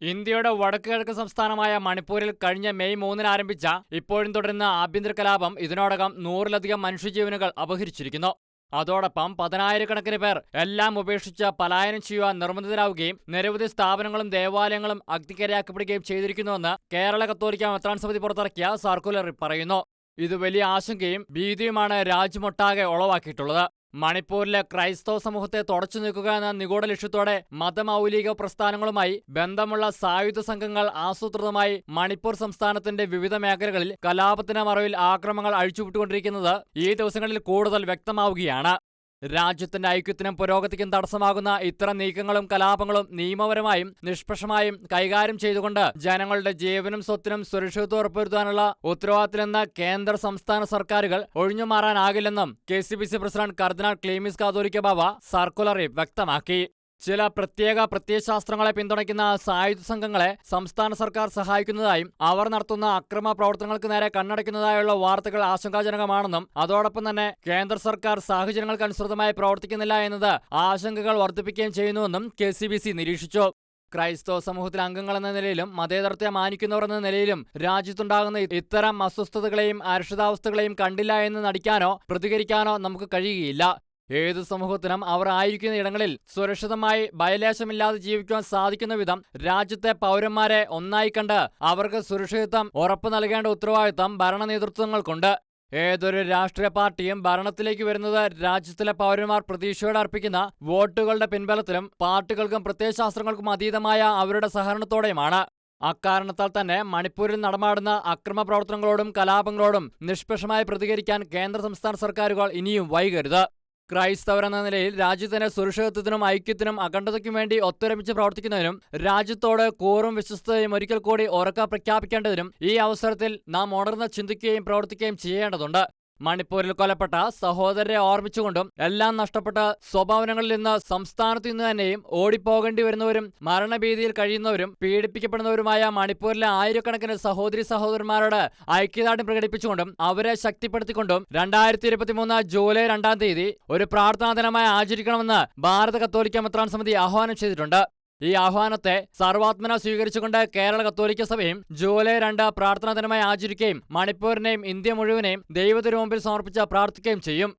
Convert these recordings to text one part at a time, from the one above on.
ഇന്ത്യയുടെ വടക്കുകിഴക്ക് സംസ്ഥാനമായ മണിപ്പൂരിൽ കഴിഞ്ഞ മെയ് മൂന്നിന് ആരംഭിച്ച ഇപ്പോഴും തുടരുന്ന ആഭ്യന്തര കലാപം ഇതിനോടകം നൂറിലധികം മനുഷ്യജീവനുകൾ അപഹരിച്ചിരിക്കുന്നു. അതോടൊപ്പം പതിനായിരക്കണക്കിന് പേർ എല്ലാം ഉപേക്ഷിച്ച് പലായനം ചെയ്യുവാൻ നിർബന്ധിതരാവുകയും നിരവധി സ്ഥാപനങ്ങളും ദേവാലയങ്ങളും അഗ്നിക്കരയാക്കപ്പെടുകയും ചെയ്തിരിക്കുന്നുവെന്ന് കേരള കത്തോലിക്ക മെത്രാൻ സമിതി പുറത്തിറക്കിയ സർക്കുലറിൽ പറയുന്നു. ഇത് വലിയ ആശങ്കയും ഭീതിയുമാണ് രാജ്യമൊട്ടാകെ ഉളവാക്കിയിട്ടുള്ളത്. മണിപ്പൂരിലെ ക്രൈസ്തവ സമൂഹത്തെ തുടച്ചു നീക്കുക എന്ന നിഗൂഢ ലക്ഷ്യത്തോടെ മതമൗലിക പ്രസ്ഥാനങ്ങളുമായി ബന്ധമുള്ള സായുധ സംഘങ്ങൾ ആസൂത്രിതമായി മണിപ്പൂർ സംസ്ഥാനത്തിന്റെ വിവിധ മേഖലകളിൽ കലാപത്തിന് മറവിൽ ആക്രമണങ്ങൾ അഴിച്ചുവിട്ടുകൊണ്ടിരിക്കുന്നത് ഈ ദിവസങ്ങളിൽ കൂടുതൽ വ്യക്തമാവുകയാണ്. രാജ്യത്തിന്റെ ഐക്യത്തിനും പുരോഗതിക്കും തടസ്സമാകുന്ന ഇത്തരം നീക്കങ്ങളും കലാപങ്ങളും നിയമപരമായും നിഷ്പക്ഷമായും കൈകാര്യം ചെയ്തുകൊണ്ട് ജനങ്ങളുടെ ജീവനും സ്വത്തിനും സുരക്ഷിതത്വം ഉറപ്പുവരുത്താനുള്ള ഉത്തരവാദിത്തമെന്ന കേന്ദ്ര സംസ്ഥാന സർക്കാരുകൾ ഒഴിഞ്ഞുമാറാനാകില്ലെന്നും K C B C president cardinal Cleemis Catholicos Bava സർക്കുലറിൽ വ്യക്തമാക്കി. ചില പ്രത്യേക പ്രത്യയശാസ്ത്രങ്ങളെ പിന്തുണയ്ക്കുന്ന സായുധ സംഘങ്ങളെ സംസ്ഥാന സർക്കാർ സഹായിക്കുന്നതായും അവർ നടത്തുന്ന അക്രമ പ്രവർത്തനങ്ങൾക്ക് നേരെ കണ്ണടയ്ക്കുന്നതായുള്ള വാർത്തകൾ ആശങ്കാജനകമാണെന്നും അതോടൊപ്പം തന്നെ കേന്ദ്ര സർക്കാർ സാഹചര്യങ്ങൾക്കനുസൃതമായി പ്രവർത്തിക്കുന്നില്ല എന്നത് ആശങ്കകൾ വർദ്ധിപ്പിക്കുകയും ചെയ്യുന്നുവെന്നും കെ നിരീക്ഷിച്ചു. ക്രൈസ്തവ സമൂഹത്തിലെ അംഗങ്ങളെന്ന നിലയിലും മതേതരത്തെ മാനിക്കുന്നവർ എന്ന നിലയിലും രാജ്യത്തുണ്ടാകുന്ന ഇത്തരം അസ്വസ്ഥതകളെയും അരക്ഷിതാവസ്ഥകളെയും കണ്ടില്ല എന്ന് നടിക്കാനോ പ്രതികരിക്കാനോ നമുക്ക് കഴിയുകയില്ല. ഏതു സമൂഹത്തിനും അവർ ആയിരിക്കുന്ന ഇടങ്ങളിൽ സുരക്ഷിതമായി ഭയലേശമില്ലാതെ ജീവിക്കുവാൻ സാധിക്കുന്ന വിധം രാജ്യത്തെ പൗരന്മാരെ ഒന്നായി കണ്ട് അവർക്ക് സുരക്ഷിതത്വം ഉറപ്പു നൽകേണ്ട ഉത്തരവാദിത്തം ഭരണ നേതൃത്വങ്ങൾക്കുണ്ട്. ഏതൊരു രാഷ്ട്രീയ പാർട്ടിയും ഭരണത്തിലേക്ക് വരുന്നത് രാജ്യത്തിലെ പൗരന്മാർ പ്രതീക്ഷയോടെ അർപ്പിക്കുന്ന വോട്ടുകളുടെ പിൻബലത്തിലും പാർട്ടികൾക്കും പ്രത്യയശാസ്ത്രങ്ങൾക്കും അതീതമായ അവരുടെ സഹകരണത്തോടെയുമാണ്. അക്കാരണത്താൽ തന്നെ മണിപ്പൂരിൽ നടമാടുന്ന അക്രമ പ്രവർത്തനങ്ങളോടും കലാപങ്ങളോടും നിഷ്പക്ഷമായി പ്രതികരിക്കാൻ കേന്ദ്ര സംസ്ഥാന സർക്കാരുകൾ ഇനിയും വൈകരുത്. ക്രൈസ്തവർ എന്ന നിലയിൽ രാജ്യത്തിന്റെ സുരക്ഷിതത്വത്തിനും ഐക്യത്തിനും അഖണ്ഡതയ്ക്കും വേണ്ടി ഒത്തൊരുമിച്ച് പ്രവർത്തിക്കുന്നതിനും രാജ്യത്തോട് കൂറും വിശ്വസ്തയും ഒരിക്കൽ കൂടി ഉറക്ക പ്രഖ്യാപിക്കേണ്ടതിനും ഈ അവസരത്തിൽ നാം ഉണർന്ന് ചിന്തിക്കുകയും പ്രവർത്തിക്കുകയും ചെയ്യേണ്ടതുണ്ട്. മണിപ്പൂരിൽ കൊലപ്പെട്ട സഹോദരരെ ഓർമ്മിച്ചുകൊണ്ടും എല്ലാം നഷ്ടപ്പെട്ട സ്വഭാവനങ്ങളിൽ നിന്ന് സംസ്ഥാനത്തു നിന്ന് തന്നെയും ഓടിപ്പോകേണ്ടി വരുന്നവരും മരണഭീതിയിൽ കഴിയുന്നവരും പീഡിപ്പിക്കപ്പെടുന്നവരുമായ മണിപ്പൂരിലെ ആയിരക്കണക്കിന് സഹോദരി സഹോദരന്മാരോട് ഐക്യദാർഢ്യം പ്രകടിപ്പിച്ചുകൊണ്ടും അവരെ ശക്തിപ്പെടുത്തിക്കൊണ്ടും രണ്ടായിരത്തി ഇരുപത്തിമൂന്ന് ജൂലൈ രണ്ടാം തീയതി ഒരു പ്രാർത്ഥനാ ദിനമായി ആചരിക്കണമെന്ന് ഭാരത കത്തോലിക്ക മെത്രാൻ സമിതി ആഹ്വാനം ചെയ്തിട്ടുണ്ട്. ഈ ആഹ്വാനത്തെ സർവാത്മന സ്വീകരിച്ചുകൊണ്ട് കേരള കത്തോലിക്ക സഭയും ജൂലൈ രണ്ട് പ്രാർത്ഥനാ ദിനമായി ആചരിക്കുകയും മണിപ്പൂരിനെയും ഇന്ത്യ മുഴുവനെയും ദൈവത്തിനു മുമ്പിൽ സമർപ്പിച്ച് പ്രാർത്ഥിക്കുകയും ചെയ്യും.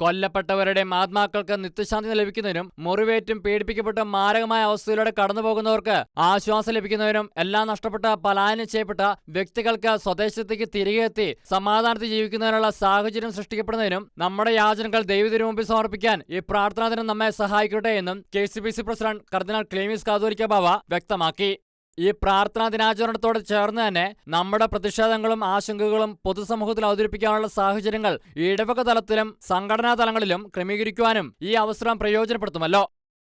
കൊല്ലപ്പെട്ടവരുടെ ആത്മാക്കൾക്ക് നിത്യശാന്തി ലഭിക്കുന്നതിനും മുറിവേറ്റും പീഡിപ്പിക്കപ്പെട്ട മാരകമായ അവസ്ഥയിലൂടെ കടന്നുപോകുന്നവർക്ക് ആശ്വാസം ലഭിക്കുന്നതിനും എല്ലാം നഷ്ടപ്പെട്ട പലായനം ചെയ്യപ്പെട്ട വ്യക്തികൾക്ക് സ്വദേശത്തേക്ക് തിരികെ എത്തി സമാധാനത്തിൽ ജീവിക്കുന്നതിനുള്ള സാഹചര്യം സൃഷ്ടിക്കപ്പെടുന്നതിനും നമ്മുടെ യാചനകൾ ദൈവത്തിന് മുമ്പിൽ സമർപ്പിക്കാൻ ഈ പ്രാർത്ഥനാ ദിനം നമ്മെ സഹായിക്കട്ടെ എന്നും K C B C president cardinal Cleemis Catholicos Bava വ്യക്തമാക്കി. ഈ പ്രാർത്ഥനാ ദിനാചരണത്തോട് ചേർന്ന് തന്നെ നമ്മുടെ പ്രതിഷേധങ്ങളും ആശങ്കകളും പൊതുസമൂഹത്തിൽ അവതരിപ്പിക്കാനുള്ള സാഹചര്യങ്ങൾ ഇടവക തലത്തിലും സംഘടനാ തലങ്ങളിലും ക്രമീകരിക്കുവാനും ഈ അവസരം പ്രയോജനപ്പെടുത്തുമല്ലോ.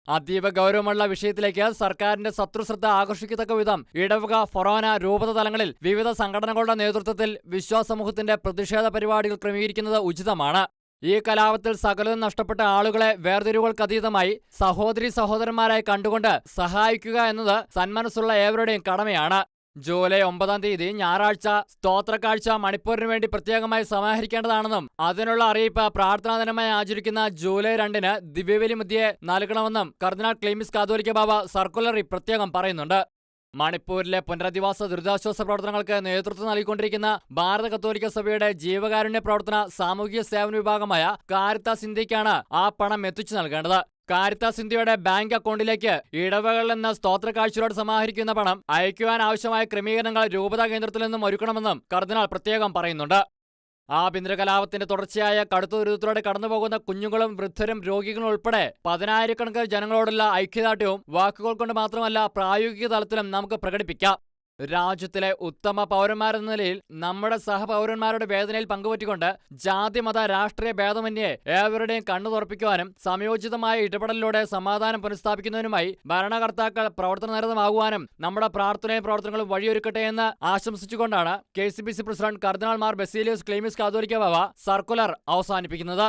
അതീവ ഗൗരവമുള്ള വിഷയത്തിലേക്ക് സർക്കാരിന്റെ ശത്രുശ്രദ്ധ ആകർഷിക്കത്തക്ക വിധം ഇടവക ഫൊറോന രൂപത തലങ്ങളിൽ വിവിധ സംഘടനകളുടെ നേതൃത്വത്തിൽ വിശ്വാസമൂഹത്തിന്റെ പ്രതിഷേധ പരിപാടികൾ ക്രമീകരിക്കുന്നത് ഉചിതമാണ്. ഈ കലാപത്തിൽ സകലതും നഷ്ടപ്പെട്ട ആളുകളെ വേർതിരിവുകൾക്കതീതമായി സഹോദരി സഹോദരന്മാരായി കണ്ടുകൊണ്ട് സഹായിക്കുക എന്നത് സന്മനസ്സുള്ള ഏവരുടെയും കടമയാണ്. ജൂലൈ ഒമ്പതാം തീയതി ഞായറാഴ്ച സ്തോത്രക്കാഴ്ച മണിപ്പൂരിന് വേണ്ടി പ്രത്യേകമായി സമാഹരിക്കേണ്ടതാണെന്നും അതിനുള്ള അറിയിപ്പ് പ്രാർത്ഥനാ ദിനമായി ആചരിക്കുന്ന ജൂലൈ രണ്ടിന് ദിവ്യബലി മധ്യയെ നൽകണമെന്നും കർദിനാൾ ക്ലീമിസ് കാതോലിക്ക ബാബ സർക്കുലറി പ്രത്യേകം പറയുന്നുണ്ട്. മണിപ്പൂരിലെ പുനരധിവാസ ദുരിതാശ്വാസ പ്രവർത്തനങ്ങൾക്ക് നേതൃത്വം നൽകിക്കൊണ്ടിരിക്കുന്ന ഭാരത കത്തോലിക്ക സഭയുടെ ജീവകാരുണ്യ പ്രവർത്തന സാമൂഹിക സേവന വിഭാഗമായ കാരിത്താസ് ഇന്ത്യക്കാണ് ആ പണം എത്തിച്ചു നൽകേണ്ടത്. കാരിത്താസ് ഇന്ത്യയുടെ ബാങ്ക് അക്കൗണ്ടിലേക്ക് ഇടവകളിൽ നിന്ന് സ്തോത്ര കാഴ്ചയോട് സമാഹരിക്കുന്ന പണം അയക്കുവാൻ ആവശ്യമായ ക്രമീകരണങ്ങൾ രൂപതാ കേന്ദ്രത്തിൽ നിന്നും ഒരുക്കണമെന്നും കർദിനാൾ പ്രത്യേകം പറയുന്നുണ്ട്. ആഭ്യന്തര കലാപത്തിന്റെ തുടർച്ചയായ കടുത്ത ദുരിതത്തിലൂടെ കടന്നുപോകുന്ന കുഞ്ഞുങ്ങളും വൃദ്ധരും രോഗികളും ഉൾപ്പെടെ പതിനായിരക്കണക്കിന് ജനങ്ങളോടുള്ള ഐക്യദാർഢ്യവും വാക്കുകൾ കൊണ്ട് മാത്രമല്ല പ്രായോഗിക തലത്തിലും നമുക്ക് പ്രകടിപ്പിക്കാം. രാജ്യത്തിലെ ഉത്തമ പൗരന്മാരെന്ന നിലയിൽ നമ്മുടെ സഹപൗരന്മാരുടെ വേദനയിൽ പങ്കുപറ്റിക്കൊണ്ട് ജാതി മത രാഷ്ട്രീയ ഭേദമന്യേ ഏവരുടെയും കണ്ണു തുറപ്പിക്കുവാനും സംയോജിതമായ ഇടപെടലിലൂടെ സമാധാനം പുനഃസ്ഥാപിക്കുന്നതിനുമായി ഭരണകർത്താക്കൾ പ്രവർത്തനനിരതമാകുവാനും നമ്മുടെ പ്രാർത്ഥനയും പ്രവർത്തനങ്ങളും വഴിയൊരുക്കട്ടെ എന്ന് ആശംസിച്ചുകൊണ്ടാണ് K C B C president cardinal Mar Baselios Cleemis Catholicos circular അവസാനിപ്പിക്കുന്നത്.